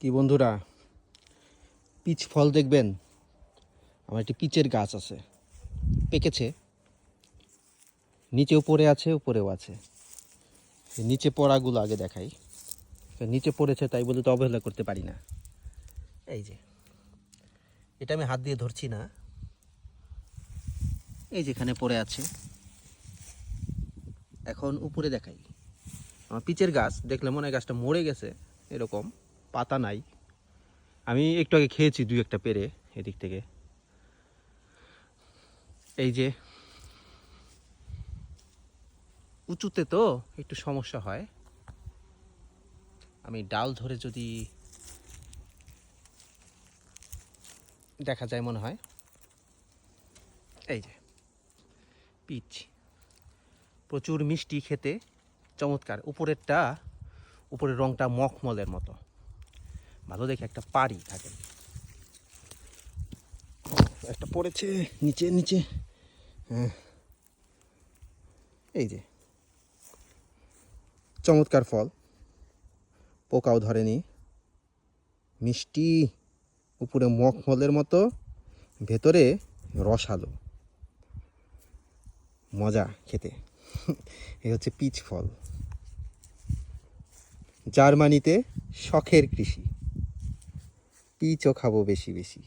কি বন্ধুরা? পিচ ফল দেখবেন? আমার একটি পিচের গাছ আছে। পেকেছে। নিচেও পড়ে আছে, উপরেও আছে। নিচে পড়াগুলো আগে দেখাই। নিচে পড়েছে তাই বলে তো অবহেলা করতে পারি না। এই যে। এটা আমি হাত দিয়ে ধরছি না। এই যেখানে পড়ে আছে। এখন উপরে দেখাই। আমার পিচের গাছ দেখলে মনে হয় গাছটা মরে গেছে, এরকম। পাতা নাই। আমি একটু আগে খেয়েছি দুই একটা পেরে এদিক থেকে। এই যে, উঁচুতে তো একটু সমস্যা হয়। আমি ডাল ধরে যদি দেখা যায় মনে হয়। এই যে, পিচ। প্রচুর মিষ্টি খেতে, চমৎকার। উপরেরটা, উপরের রংটা মখমলের মতো। ভালো দেখে একটা পাড়ি থাকে। একটা পড়েছে, নিচে নিচে। হ্যাঁ। এই যে। চমৎকার ফল। পোকাও ধরেনি। মিষ্টি, উপরে মখমলের মতো, ভেতরে রসালো মজা খেতে। এই হচ্ছে পিচ ফল। জার্মানিতে শখের কৃষি। পিচও খাব বেশি বেশি।